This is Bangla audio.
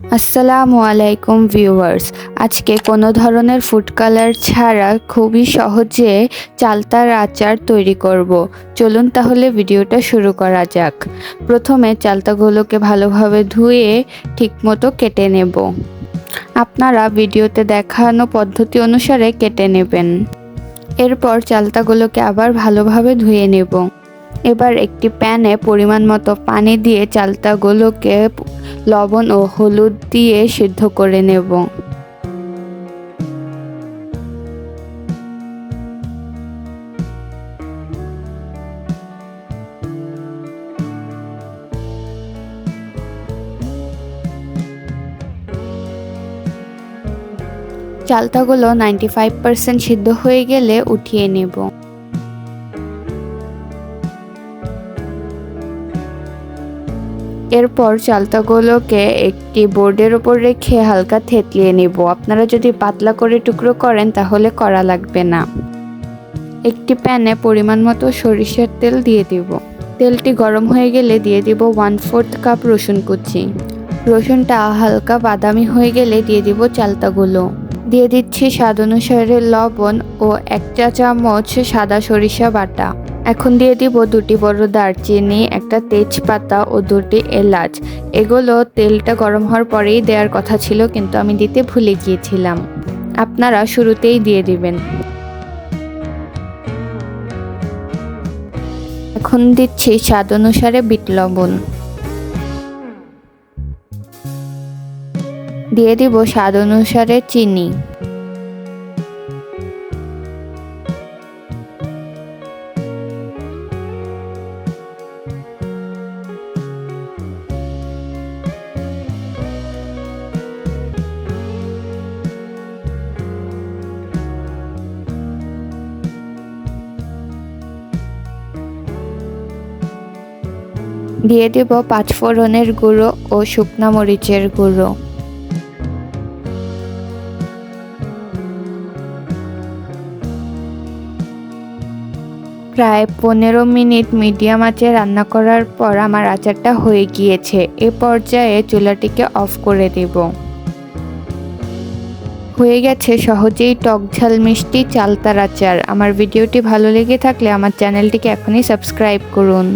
আসসালামু আলাইকুম ভিউয়ার্স। আজকে কোনো ধরনের ফুড কালার ছাড়া খুবই সহজে চালতার আচার তৈরি করব। চলুন তাহলে ভিডিওটা শুরু করা যাক। প্রথমে চালতাগুলোকে ভালোভাবে ধুয়ে ঠিকমতো কেটে নেব। আপনারা ভিডিওতে দেখানো পদ্ধতি অনুসারে কেটে নেবেন। এরপর চালতাগুলোকে আবার ভালোভাবে ধুয়ে নেব। এবার একটি প্যানে পরিমাণ মতো পানি দিয়ে চালতাগুলোকে লবণ ও হলুদ দিয়ে সিদ্ধ করে নেব। চালতাগুলো নাইনটি ফাইভ পার্সেন্ট সিদ্ধ হয়ে গেলে উঠিয়ে নেব। এরপর চালতাগুলোকে একটি বোর্ডের ওপর রেখে হালকা থেতলিয়ে নেব। আপনারা যদি পাতলা করে টুকরো করেন, তাহলে করা লাগবে না। একটি প্যানে পরিমাণ মতো সরিষার তেল দিয়ে দিব। তেলটি গরম হয়ে গেলে দিয়ে দিব ওয়ান ফোর্থ কাপ রসুন কুচি। রসুনটা হালকা বাদামি হয়ে গেলে দিয়ে দিব চালতাগুলো। দিয়ে দিচ্ছি স্বাদ অনুসারে লবণ ও এক চা চামচ সাদা সরিষা বাটা। এখন দিয়ে দিব দুটি বড় দারচিনি, একটা তেজপাতা ও দুটি এলাচ। এগুলো তেলটা গরম হওয়ার পরেই দেওয়ার কথা ছিল, কিন্তু আমি দিতে ভুলে গিয়েছিলাম। আপনারা শুরুতেই দিয়ে দিবেন। এখন দিচ্ছি স্বাদ অনুসারে বিট লবণ। দিয়ে দিব স্বাদ অনুসারে চিনি। দিয়ে দেব পাঁচফোড়নের গুঁড়ো ও শুকনা মরিচের গুঁড়ো। প্রায় পনেরো মিনিট মিডিয়াম আঁচে রান্না করার পর আমার আচারটা হয়ে গিয়েছে। এ পর্যায়ে চুলাটিকে অফ করে দেব। হয়ে গেছে সহজেই টক ঝাল মিষ্টি চালতার আচার। আমার ভিডিওটি ভালো লেগে থাকলে আমার চ্যানেলটিকে এখনই সাবস্ক্রাইব করুন।